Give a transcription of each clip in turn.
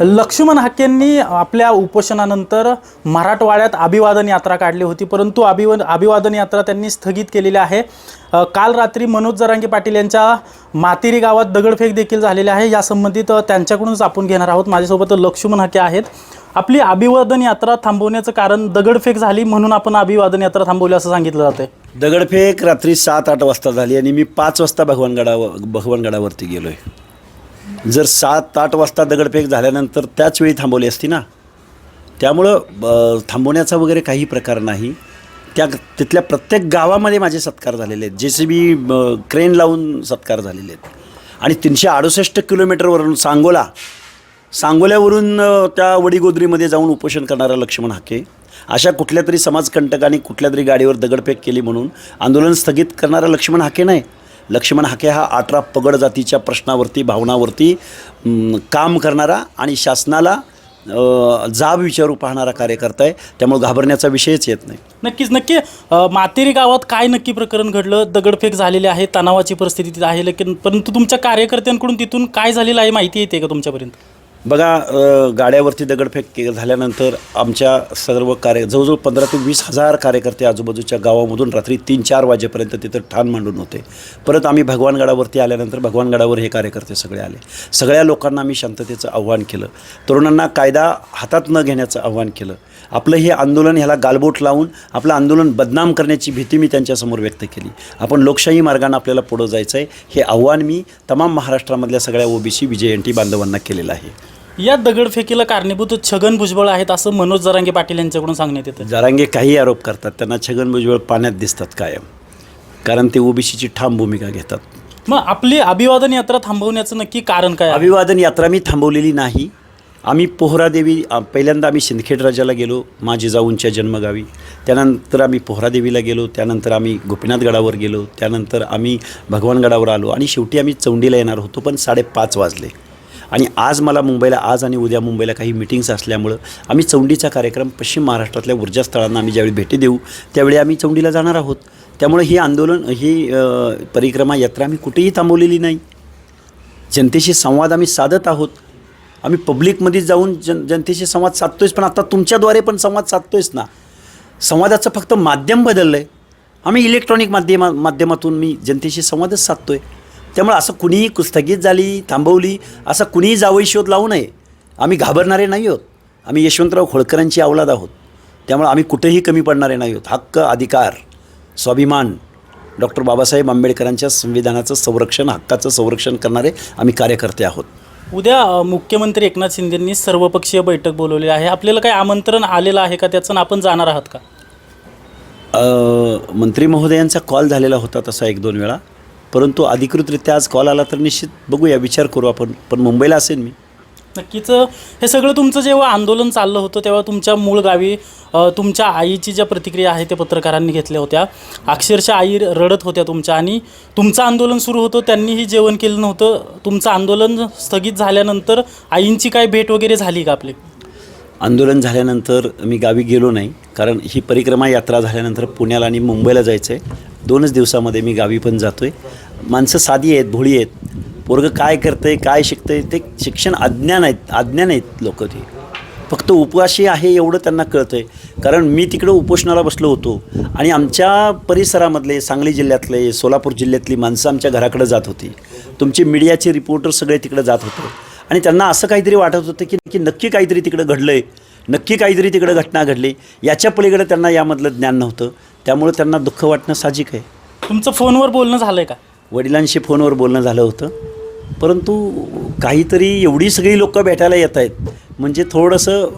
लक्ष्मण हाकेंनी आपल्या उपोषणानंतर मराठवाड्यात अभिवादन यात्रा काढली होती परंतु अभिव अभिवादन यात्रा त्यांनी स्थगित केलेली आहे. काल रात्री मनोज जरांगे पाटील यांच्या मातेरी गावात दगडफेक देखील झालेली आहे. या संबंधित त्यांच्याकडूनच आपण घेणार आहोत. माझ्यासोबत लक्ष्मण हाके आहेत. आपली अभिवादन यात्रा थांबवण्याचं कारण दगडफेक झाली म्हणून आपण अभिवादन यात्रा थांबवली असं सांगितलं जाते दगडफेक रात्री सात आठ वाजता झाली आणि मी पाच वाजता भगवानगडावर भगवानगडावरती गेलो आहे जर सात आठ वाजता दगडफेक झाल्यानंतर त्याच वेळी थांबवली असती ना त्यामुळं ब- थांबवण्याचा वगैरे काही प्रकार नाही. त्या तिथल्या प्रत्येक गावामध्ये माझे सत्कार झालेले आहेत. जे सी बी क्रेन लावून सत्कार झालेले आहेत. आणि तीनशे अडुसष्ट किलोमीटरवरून सांगोला सांगोल्यावरून त्या वडीगोद्रीमध्ये जाऊन उपोषण करणारा लक्ष्मण हाके अशा कुठल्या तरी समाजकंटकांनी कुठल्या तरी गाडीवर दगडफेक केली म्हणून आंदोलन स्थगित करणारा लक्ष्मण हाके नाही. लक्ष्मण हाके हा अठरा पगड जातीच्या प्रश्नावरती भावनावरती काम करणारा आणि शासनाला जाब विचारू पाहणारा कार्यकर्ता आहे. त्यामुळे घाबरण्याचा विषयच येत नाही. नक्कीच नक्की. मातेरी गावात काय नक्की प्रकरण घडलं? दगडफेक झालेली आहे तणावाची परिस्थिती तिथे आहे लेकिन परंतु तुमच्या कार्यकर्त्यांकडून तिथून काय झालेलं आहे माहिती येते का तुमच्यापर्यंत? बघा गाड्यावरती दगडफेक के झाल्यानंतर आमच्या सर्व कार्य जवळजवळ पंधरा ते वीस हजार कार्यकर्ते आजूबाजूच्या गावामधून रात्री तीन चार वाजेपर्यंत तिथं ठाण मांडून होते. परत आम्ही भगवानगडावरती आल्यानंतर भगवानगडावर हे कार्यकर्ते सगळे आले. सगळ्या लोकांना आम्ही शांततेचं आव्हान केलं. तरुणांना कायदा हातात न घेण्याचं आव्हान केलं. आपलं हे आंदोलन ह्याला गालबोट लावून आपलं आंदोलन बदनाम करण्याची भीती मी त्यांच्यासमोर व्यक्त केली. आपण लोकशाही मार्गानं आपल्याला पुढं जायचं आहे हे आव्हान मी तमाम महाराष्ट्रामधल्या सगळ्या ओबीसी विजय बांधवांना केलेलं आहे. या दगडफेकीला कारणीभूत छगन भुजबळ आहेत असं मनोज जरांगे पाटील यांच्याकडून सांगण्यात येतं जरांगे काही आरोप करतात. त्यांना छगन भुजबळ पाण्यात दिसतात कायम. कारण ते ओबीसीची ठाम भूमिका घेतात. मग आपली अभिवादन यात्रा थांबवण्याचं नक्की कारण काय आहे? अभिवादन यात्रा मी थांबवलेली नाही. आम्ही पोहरादेवी पहिल्यांदा आम्ही सिंदखेड राजाला गेलो माझी जाऊंच्या जन्मगावी. त्यानंतर आम्ही पोहरादेवीला गेलो त्यानंतर आम्ही गोपीनाथ गडावर गेलो त्यानंतर आम्ही भगवानगडावर आलो आणि शेवटी आम्ही चौंडीला येणार होतो पण साडेपाच वाजले. आणि आज मला मुंबईला आज आणि उद्या मुंबईला काही मिटिंग्स असल्यामुळं आम्ही चौंडीचा कार्यक्रम पश्चिम महाराष्ट्रातल्या ऊर्जास्थळांना आम्ही ज्यावेळी भेटी देऊ त्यावेळी आम्ही चौंडीला जाणार आहोत. त्यामुळे ही आंदोलन ही परिक्रमा यात्रा आम्ही कुठेही थांबवलेली नाही. जनतेशी संवाद आम्ही साधत आहोत. आम्ही पब्लिकमध्ये जाऊन जन जनतेशी संवाद साधतोयच पण आता तुमच्याद्वारे पण संवाद साधतोयच ना. संवादाचं फक्त माध्यम बदललं आहे आम्ही इलेक्ट्रॉनिक माध्यमा माध्यमातून मी जनतेशी संवादच साधतो आहे त्यामुळे असं कुणीही स्थगित झाली थांबवली असं कुणीही जावई शोध लावू नये. आम्ही घाबरणारे नाही आहोत. आम्ही यशवंतराव होळकरांची अवलाद आहोत. त्यामुळे आम्ही कुठेही कमी पडणारे नाही आहोत. हक्क अधिकार स्वाभिमान डॉक्टर बाबासाहेब आंबेडकरांच्या संविधानाचं संरक्षण हक्काचं संरक्षण करणारे आम्ही कार्यकर्ते आहोत. उद्या मुख्यमंत्री एकनाथ शिंदेंनी सर्वपक्षीय बैठक बोलवली आहे. आपल्याला काही आमंत्रण आलेलं आहे का? त्याचं आपण जाणार आहात का? मंत्री महोदयांचा कॉल झालेला होता तसा एक दोन वेळा. परंतु अधिकृतरित्या आज कॉल आला तर निश्चित बघूया विचार करू आपण. पण मुंबईला असेल मी. नक्कीच हे सगळं तुमचं जेव्हा आंदोलन चाललं होतं तेव्हा तुमच्या मूळ गावी तुमच्या आईची ज्या प्रतिक्रिया आहे त्या पत्रकारांनी घेतल्या होत्या. अक्षरशः आई रडत होत्या तुमच्या आणि तुमचं आंदोलन सुरू होतं त्यांनीही जेवण केलं नव्हतं. तुमचं आंदोलन स्थगित झाल्यानंतर आईंची काय भेट वगैरे झाली का आपली? आंदोलन झाल्यानंतर मी गावी गेलो नाही कारण ही परिक्रमा यात्रा झाल्यानंतर पुण्याला आणि मुंबईला जायचं आहे दोनच दिवसामध्ये मी गावी पण जातो आहे माणसं साधी आहेत भोळी आहेत. पोरगं काय करतं आहे काय शिकतं आहे ते शिक्षण अज्ञान आहेत अज्ञान आहेत लोक ते. फक्त उपवाशी आहे एवढं त्यांना कळतं आहे कारण मी तिकडं उपोषणाला बसलो होतो. आणि आमच्या परिसरामधले सांगली जिल्ह्यातले सोलापूर जिल्ह्यातली माणसं आमच्या घराकडे जात होती. तुमचे मीडियाचे रिपोर्टर सगळे तिकडे जात होते. आणि त्यांना असं काहीतरी वाटत होतं की की नक्की काहीतरी तिकडं घडलं आहे नक्की काहीतरी तिकडं घटना घडली. याच्या पलीकडे त्यांना यामधलं ज्ञान नव्हतं. त्यामुळे त्यांना दुःख वाटणं साहजिक आहे. तुमचं फोनवर बोलणं झालं आहे का? वडिलांशी फोनवर बोलणं झालं होतं. परंतु काहीतरी एवढी सगळी लोकं भेटायला येत आहेत म्हणजे थोडंसं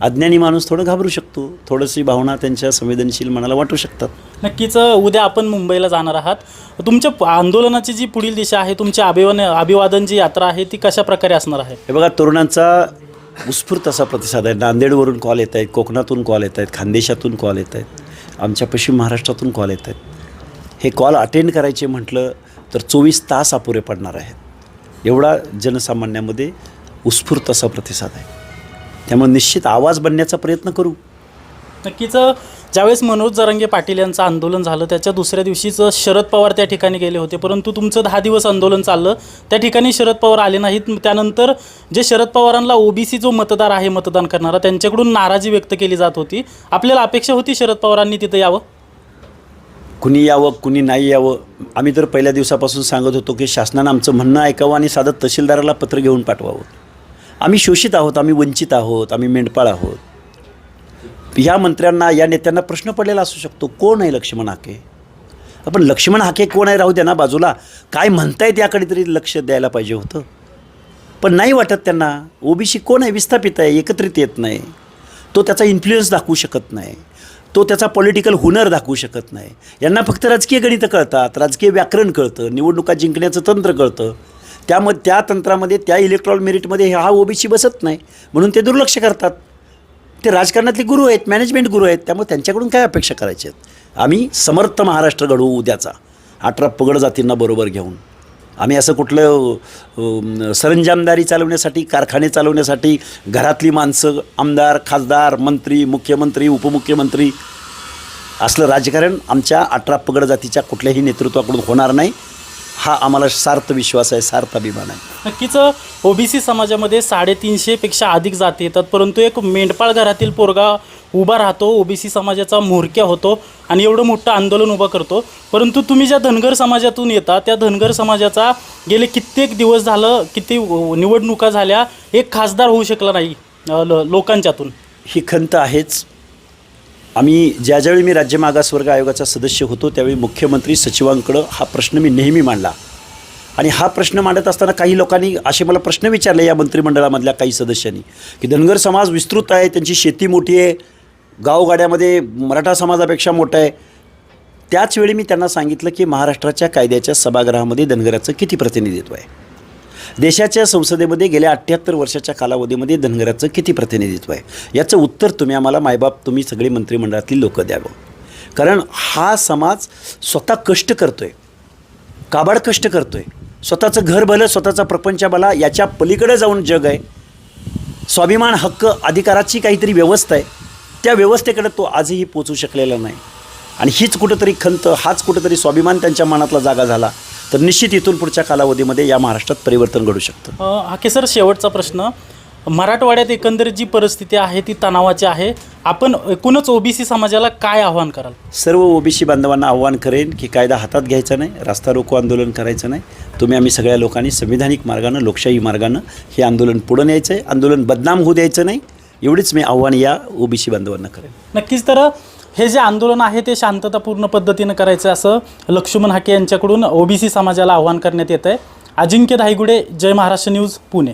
अज्ञानी माणूस थोडं घाबरू शकतो. थोडीशी भावना त्यांच्या संवेदनशील मनाला वाटू शकतात. नक्कीच उद्या आपण मुंबईला जाणार आहात. तुमच्या आंदोलनाची जी पुढील दिशा आहे तुमची अभिवान अभिवादन जी यात्रा आहे ती कशा प्रकारे असणार आहे? हे बघा तरुणांचा उत्स्फूर्त असा प्रतिसाद आहे. नांदेडवरून कॉल येत आहेत कोकणातून कॉल येत आहेत खानदेशातून कॉल येत आहेत आमच्या पश्चिम महाराष्ट्रातून कॉल येत आहेत. हे कॉल अटेंड करायचे म्हटलं तर चोवीस तास अपुरे पडणार आहेत. एवढा जनसामान्यामध्ये उत्स्फूर्त असा प्रतिसाद आहे. त्यामुळे निश्चित आवाज बनण्याचा प्रयत्न करू. नक्कीच ज्यावेळेस मनोज जरांगे पाटील यांचं आंदोलन झालं त्याच्या दुसऱ्या दिवशीच शरद पवार त्या ठिकाणी गेले होते. परंतु तुमचं दहा दिवस आंदोलन चाललं त्या ठिकाणी शरद पवार आले नाहीत. त्यानंतर जे शरद पवारांना ओबीसी जो मतदार आहे मतदान करणारा त्यांच्याकडून नाराजी व्यक्त केली जात होती. आपल्याला अपेक्षा होती शरद पवारांनी तिथं यावं? कुणी यावं कुणी नाही यावं. आम्ही तर पहिल्या दिवसापासून सांगत होतो की शासनानं आमचं म्हणणं ऐकावं आणि साधं तहसीलदाराला पत्र घेऊन पाठवावं. आम्ही शोषित आहोत आम्ही वंचित आहोत आम्ही मेंढपाळ आहोत. या मंत्र्यांना या नेत्यांना प्रश्न पडलेला असू शकतो कोण आहे लक्ष्मण हाके? आपण लक्ष्मण हाके कोण आहे राहू द्या ना बाजूला. काय म्हणतायत याकडे तरी लक्ष द्यायला पाहिजे होतं. पण नाही वाटत त्यांना. ओबीसी कोण आहे? विस्थापित आहे एकत्रित येत नाही. तो त्याचा इन्फ्लुएन्स दाखवू शकत नाही. तो त्याचा पॉलिटिकल हुनर दाखवू शकत नाही. यांना फक्त राजकीय गणितं कळतात राजकीय व्याकरण कळतं निवडणुका जिंकण्याचं तंत्र कळतं. त्यामध्ये त्या तंत्रामध्ये त्या इलेक्ट्रॉल मेरिटमध्ये हा ओबीसी बसत नाही. म्हणून ते दुर्लक्ष करतात. ते राजकारणातले गुरु आहेत मॅनेजमेंट गुरु आहेत त्यामुळे त्यांच्याकडून काय अपेक्षा करायच्या आहेत? आम्ही समर्थ महाराष्ट्र घडवू उद्याचा. अठरा पगड जातींना बरोबर घेऊन. आम्ही असं कुठलं सरंजामदारी चालवण्यासाठी कारखाने चालवण्यासाठी घरातली माणसं आमदार खासदार मंत्री मुख्यमंत्री उपमुख्यमंत्री असलं राजकारण आमच्या अठरा पगड जातीच्या कुठल्याही नेतृत्वाकडून होणार नाही. हा आम्हाला सार्थ विश्वास आहे सार्थ अभिमान आहे. नक्कीच ओबीसी समाजामध्ये साडेतीनशेपेक्षा अधिक जाती येतात परंतु एक मेंढपाळ घरातील पोरगा उभा राहतो ओबीसी समाजाचा म्होरक्या होतो आणि एवढं मोठं आंदोलन उभं करतो. परंतु तुम्ही ज्या धनगर समाजातून येता त्या धनगर समाजाचा गेले कित्येक दिवस झालं किती निवडणुका झाल्या एक खासदार होऊ शकला नाही अ, ल- लोकांच्यातून. ही खंत आहेच. आम्ही ज्या ज्यावेळी मी राज्य मागासवर्ग आयोगाचा सदस्य होतो त्यावेळी मुख्यमंत्री सचिवांकडं हा प्रश्न मी नेहमी मांडला. आणि हा प्रश्न मांडत असताना काही लोकांनी असे मला प्रश्न विचारले या मंत्रिमंडळामधल्या काही सदस्यांनी की धनगर समाज विस्तृत आहे त्यांची शेती मोठी आहे गावगाड्यामध्ये मराठा समाजापेक्षा मोठा आहे. त्याचवेळी मी त्यांना सांगितलं की महाराष्ट्राच्या कायद्याच्या सभागृहामध्ये धनगराचं किती प्रतिनिधित्व आहे? देशाच्या संसदेमध्ये गेल्या अठ्ठ्याहत्तर वर्षाच्या कालावधीमध्ये धनगराचं किती प्रतिनिधित्व आहे? याचं उत्तर तुम्ही आम्हाला मायबाप तुम्ही सगळे मंत्रिमंडळातली लोक द्यावं कारण हा समाज स्वतः कष्ट करतोय. काबाड कष्ट करतोय. स्वतःचं घर भलं स्वतःचा प्रपंच भला याच्या पलीकडे जाऊन जग आहे. स्वाभिमान हक्क अधिकाराची काहीतरी व्यवस्था आहे. त्या व्यवस्थेकडे तो आजही पोचू शकलेला नाही. आणि हीच कुठंतरी खंत हाच कुठंतरी स्वाभिमान त्यांच्या मनातला जागा झाला. तर निश्चित इथून पुढच्या कालावधीमध्ये या महाराष्ट्रात परिवर्तन घडू शकतं. हाके सर शेवटचा प्रश्न. मराठवाड्यात एकंदरीत जी परिस्थिती आहे ती तणावाची आहे. आपण एकूणच ओबीसी समाजाला काय आव्हान कराल? सर्व ओबीसी बांधवांना आव्हान करेन की कायदा हातात घ्यायचा नाही रास्ता रोको आंदोलन करायचं नाही. तुम्ही आम्ही सगळ्या लोकांनी संविधानिक मार्गानं लोकशाही मार्गानं हे आंदोलन पुढं न्यायचं आहे आंदोलन बदनाम होऊ द्यायचं नाही. एवढीच मी आव्हान या ओबीसी बांधवांना करेन. नक्कीच तर हे जे आंदोलन आहे ते शांततापूर्ण पद्धतीनं करायचं असं लक्ष्मण हाके यांच्याकडून ओबीसी समाजाला आव्हान करण्यात येत आहे अजिंक्य धायगुडे जय महाराष्ट्र न्यूज पुणे.